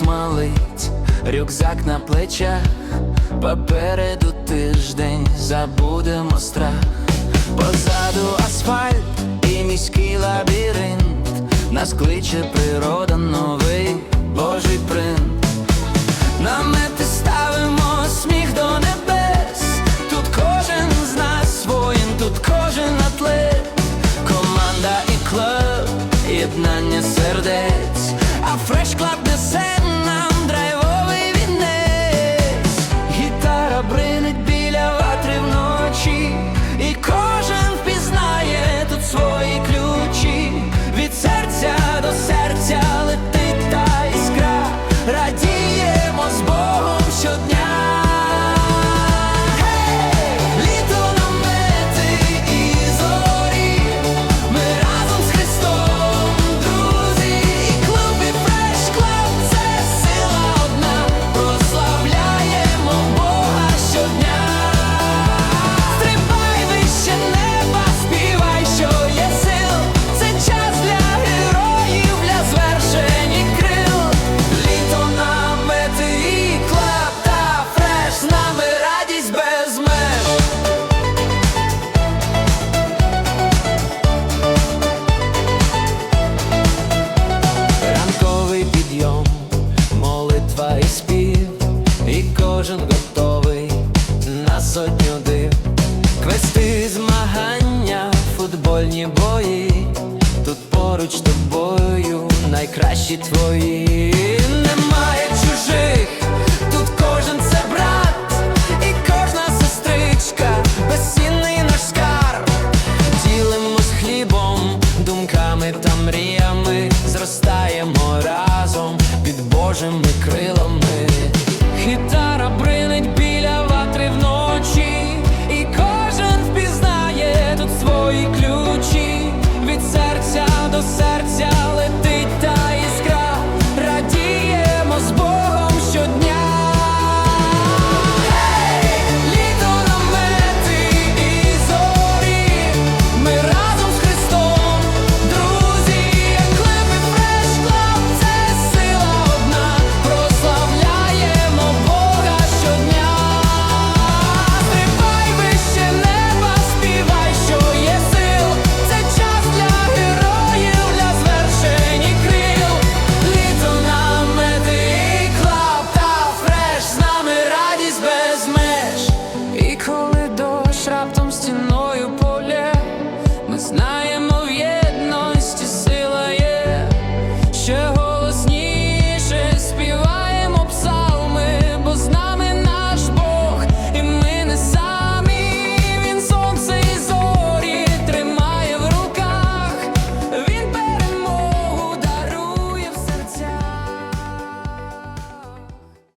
смалить, рюкзак на плечах, попереду тиждень. Забудемо страх, позаду асфальт і міський лабіринт, нас кличе природа, новий Божий принт. кращі твої немає чужих.